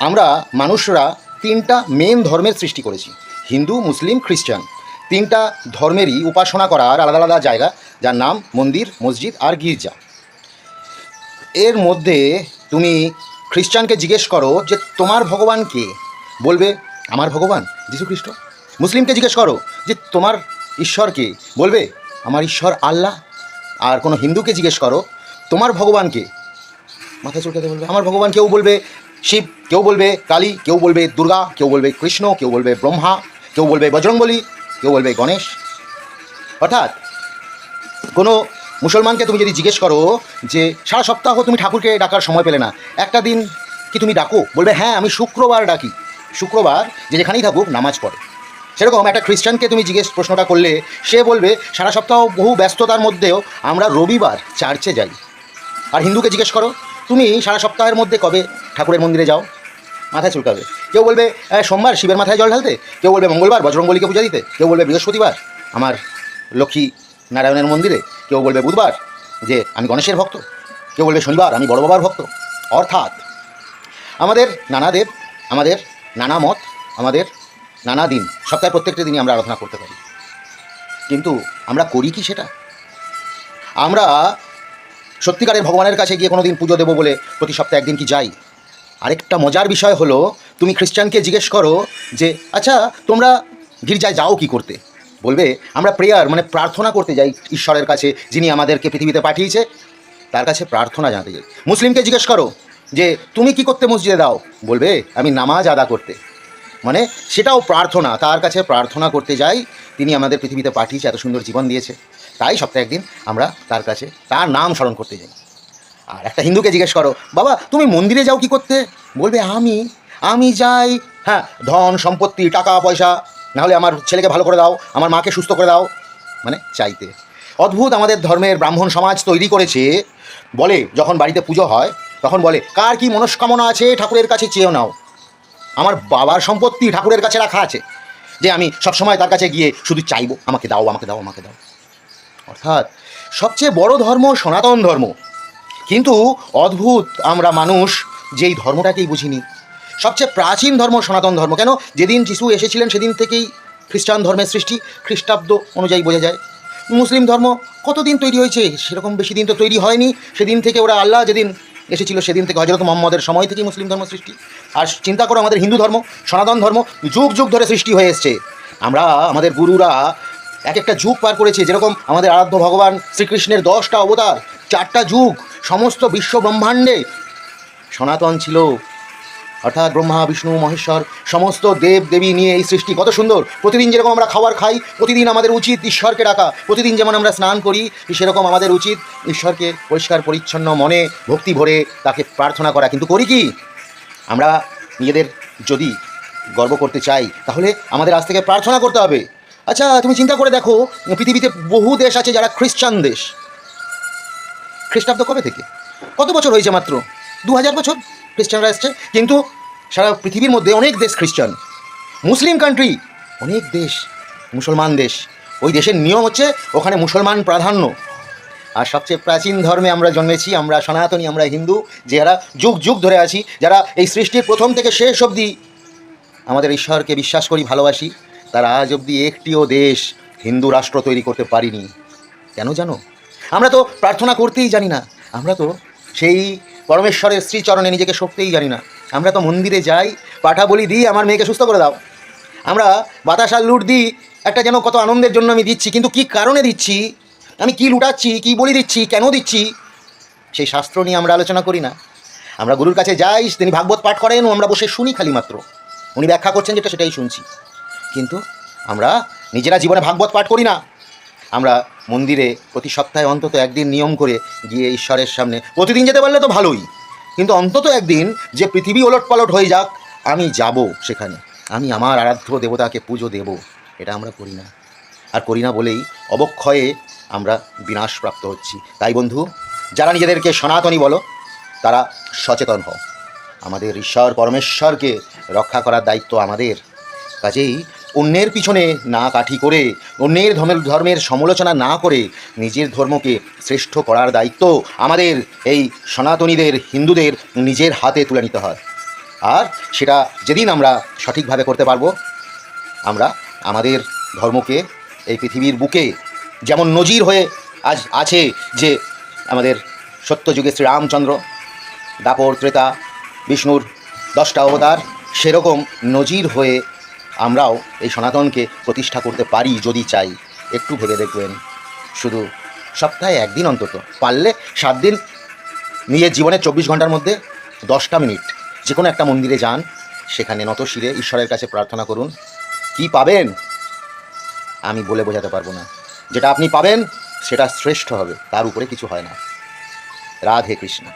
আমরা মানুষরা তিনটা মেন ধর্মের সৃষ্টি করেছি। হিন্দু, মুসলিম, খ্রিস্টান। তিনটা ধর্মেরই উপাসনা করার আলাদা আলাদা জায়গা, যার নাম মন্দির, মসজিদ আর গির্জা। এর মধ্যে তুমি খ্রিস্টানকে জিজ্ঞেস করো যে, তোমার ভগবান কে? বলবে, আমার ভগবান যীশু খ্রিস্ট মুসলিমকে জিজ্ঞেস করো, যে, তোমার ঈশ্বর কে? বলবে, আমার ঈশ্বর আল্লাহ। আর কোনো হিন্দুকে জিজ্ঞেস করো, তোমার ভগবান কে? মাথা চুলকাতে বলবে, আমার ভগবান কেউ? বলবে শিব, কেউ বলবে কালী, কেউ বলবে দুর্গা, কেউ বলবে কৃষ্ণ, কেউ বলবে ব্রহ্মা, কেউ বলবে বজরংবলী, কেউ বলবে গণেশ। অর্থাৎ কোনো মুসলমানকে তুমি যদি জিজ্ঞেস করো যে, সারা সপ্তাহ তুমি ঠাকুরকে ডাকার সময় পেলে না, একটা দিন কি তুমি ডাকো? বলবে হ্যাঁ আমি শুক্রবার ডাকি। শুক্রবার যে যেখানেই থাকুক নামাজ পড়ে। সেরকম একটা খ্রিস্টানকে তুমি জিজ্ঞেস প্রশ্নটা করলে, সে বলবে, সারা সপ্তাহ বহু ব্যস্ততার মধ্যেও আমরা রবিবার চার্চে যাই। আর হিন্দুকে জিজ্ঞেস করো, তুমি সারা সপ্তাহের মধ্যে কবে ঠাকুরের মন্দিরে যাও মাথায় চুলকাবে। কেউ বলবে "আহ, সোমবার শিবের মাথায় জল ঢালতে? কেউ বলবে মঙ্গলবার বজরংবলীকে পূজা দিতে? কেউ বলবে বৃহস্পতিবার আমার লক্ষ্মী নারায়ণের মন্দিরে? কেউ বলবে বুধবার যে আমি গণেশের ভক্ত। কেউ বলবে শনিবার আমি বড় বাবার ভক্ত। অর্থাৎ আমাদের নানা দেব আমাদের নানা মত আমাদের নানা দিন সপ্তাহের প্রত্যেকটা দিনই আমরা আরাধনা করতে পারি। কিন্তু আমরা করি কি সেটা? আমরা সত্যিকারের ভগবানের কাছে গিয়ে কোনো দিন পুজো দেবো বলে প্রতি সপ্তাহে একদিন কি যাই? আরেকটা মজার বিষয় হলো, তুমি খ্রিস্টানকে জিজ্ঞেস করো যে আচ্ছা তোমরা গির্জায় যাও কি করতে? বলবে, আমরা প্রেয়ার মানে প্রার্থনা করতে যাই ঈশ্বরের কাছে, যিনি আমাদেরকে পৃথিবীতে পাঠিয়েছে, তার কাছে প্রার্থনা জানাতে যাই। মুসলিমকে জিজ্ঞেস করো যে, তুমি কি করতে মসজিদে দাও? বলবে, আমি নামাজ আদা করতে। মানে সেটাও প্রার্থনা, তার কাছে প্রার্থনা করতে যাই, তিনি আমাদের পৃথিবীতে পাঠিয়েছে, এত সুন্দর জীবন দিয়েছে। তাই সপ্তাহে একদিন আমরা তার কাছে, তার নাম স্মরণ করতে যাই। আর একটা হিন্দুকে জিজ্ঞেস করো, বাবা, তুমি মন্দিরে যাও কি করতে? বলবে, আমি আমি যাই হ্যাঁ ধন, সম্পত্তি, টাকা, পয়সা, নাহলে আমার ছেলেকে ভালো করে দাও, আমার মাকে সুস্থ করে দাও। মানে চাইতে। অদ্ভুত আমাদের ধর্মের ব্রাহ্মণ সমাজ তৈরি করেছে, বলে যখন বাড়িতে পুজো হয়, তখন বলে, কার কি মনস্কামনা আছে ঠাকুরের কাছে চেয়েও নাও। আমার বাবার সম্পত্তি ঠাকুরের কাছে রাখা আছে, যে আমি সবসময় তার কাছে গিয়ে শুধু চাইব, আমাকে দাও আমাকে দাও আমাকে দাও। অর্থাৎ সবচেয়ে বড় ধর্ম সনাতন ধর্ম। কিন্তু অদ্ভুত আমরা মানুষ যেই ধর্মটাকেই বুঝিনি। সবচেয়ে প্রাচীন ধর্ম সনাতন ধর্ম, কেন? যেদিন যিশু এসেছিলেন সেদিন থেকেই খ্রিস্টান ধর্মের সৃষ্টি খ্রিস্টাব্দ অনুযায়ী বোঝা যায়। মুসলিম ধর্ম কতদিন তৈরি হয়েছে? সেরকম বেশি দিন তো তৈরি হয়নি। সেদিন থেকে ওরা আল্লাহ যেদিন এসেছিল সেদিন থেকে হজরত মোহাম্মদের সময় থেকেই মুসলিম ধর্ম সৃষ্টি। আর চিন্তা করো, আমাদের হিন্দু ধর্ম, সনাতন ধর্ম যুগ যুগ ধরে সৃষ্টি হয়ে এসছে। আমরা, আমাদের গুরুরা এক একটা যুগ পার করেছে। যেরকম আমাদের আরাধ্য ভগবান শ্রীকৃষ্ণের দশটা অবতার, চারটা যুগ সমস্ত বিশ্ব ব্রহ্মাণ্ডে। সনাতন ছিল। অর্থাৎ ব্রহ্মা, বিষ্ণু, মহেশ্বর, সমস্ত দেব, দেবী নিয়ে এই সৃষ্টি। কত সুন্দর। প্রতিদিন যেরকম আমরা খাবার খাই, প্রতিদিন আমাদের উচিত ঈশ্বরকে ডাকা। প্রতিদিন যেমন আমরা স্নান করি, সেরকম আমাদের উচিত ঈশ্বরকে পরিষ্কার, পরিচ্ছন্ন মনে ভক্তি ভরে তাকে প্রার্থনা করা। কিন্তু করি কি? আমরা নিজেদের যদি গর্ব করতে চাই, তাহলে আমাদের আজ থেকে প্রার্থনা করতে হবে। আচ্ছা তুমি চিন্তা করে দেখো, পৃথিবীতে বহু দেশ আছে যারা খ্রিস্টান দেশ। খ্রিস্টাব্দ কবে থেকে? কত বছর হয়েছে মাত্র? দু হাজার বছর? খ্রিস্টানরা এসছে। কিন্তু সারা পৃথিবীর মধ্যে অনেক দেশ খ্রিস্টান। মুসলিম কান্ট্রি অনেক দেশ মুসলমান দেশ। ওই দেশের নিয়ম হচ্ছে ওখানে মুসলমান প্রাধান্য। আর সবচেয়ে প্রাচীন ধর্মে আমরা জন্মেছি, আমরা সনাতনী, আমরা হিন্দু যারা যুগ যুগ ধরে আছি, যারা এই সৃষ্টির প্রথম থেকে শেষ অবধি আমাদের ঈশ্বরকে বিশ্বাস করি, ভালোবাসি, তারা আজ অবধি একটিও দেশ হিন্দু রাষ্ট্র তৈরি করতে পারিনি। কেন জানো? আমরা তো প্রার্থনা করতেই জানি না। আমরা তো সেই পরমেশ্বরের শ্রীচরণে নিজেকে সরতেই জানি না। আমরা তো মন্দিরে যাই, পাঠা বলি, দিই, আমার মেয়েকে সুস্থ করে দাও। আমরা বাতাসার লুট দিই, একটা যেন কত আনন্দের জন্য আমি দিচ্ছি, কিন্তু কি কারণে দিচ্ছি? আমি কি লুটাচ্ছি, কি বলি দিচ্ছি, কেন দিচ্ছি? সেই শাস্ত্র নিয়ে আমরা আলোচনা করি না। আমরা গুরুর কাছে যাই তিনি ভাগবত পাঠ করেন, ও আমরা বসে শুনি খালি মাত্র। উনি ব্যাখ্যা করছেন যেটা সেটাই শুনছি। কিন্তু আমরা নিজেরা জীবনে ভাগবত পাঠ করি না। আমরা মন্দিরে প্রতি সপ্তাহে অন্তত একদিন নিয়ম করে গিয়ে ঈশ্বরের সামনে। প্রতিদিন যেতে পারলে তো ভালোই। কিন্তু অন্তত একদিন যে পৃথিবী ওলট পালট হয়ে যাক, আমি যাব সেখানে। আমি আমার আরাধ্য দেবতাকে পুজো দেব। এটা আমরা করি না। আর করি না বলেই অবক্ষয়ে আমরা বিনাশপ্রাপ্ত হচ্ছি। তাই বন্ধু, যারা নিজেদেরকে সনাতনী বলো, তারা সচেতন হও। আমাদের ঈশ্বর, পরমেশ্বরকে রক্ষা করার দায়িত্ব আমাদের। কাজেই অন্যের পিছনে না কাঠি করে, অন্যের ধর্মের ধর্মের সমালোচনা না করে নিজের ধর্মকে শ্রেষ্ঠ করার দায়িত্ব আমাদের এই সনাতনীদের, হিন্দুদের নিজের হাতে তুলে নিতে হয়। আর সেটা যেদিন আমরা সঠিকভাবে করতে পারব, আমরা আমাদের ধর্মকে এই পৃথিবীর বুকে যেমন নজির হয়ে আজ আছে যে আমাদের সত্যযুগে শ্রীরামচন্দ্র, দাপর ত্রেতা, বিষ্ণুর দশটা অবতার, সেরকম নজির হয়ে আমরাও এই সনাতনকে প্রতিষ্ঠা করতে পারি যদি চাই। একটু ভেবে দেখবেন। শুধু সপ্তাহে একদিন অন্তত। পারলে সাত দিন নিজের জীবনের চব্বিশ ঘণ্টার মধ্যে দশটা মিনিট যে কোনো একটা মন্দিরে যান। সেখানে নত শিরে ঈশ্বরের কাছে প্রার্থনা করুন। কি পাবেন? আমি বলে বোঝাতে পারব না। যেটা আপনি পাবেন, সেটা শ্রেষ্ঠ হবে। তার উপরে কিছু হয় না। রাধে কৃষ্ণ।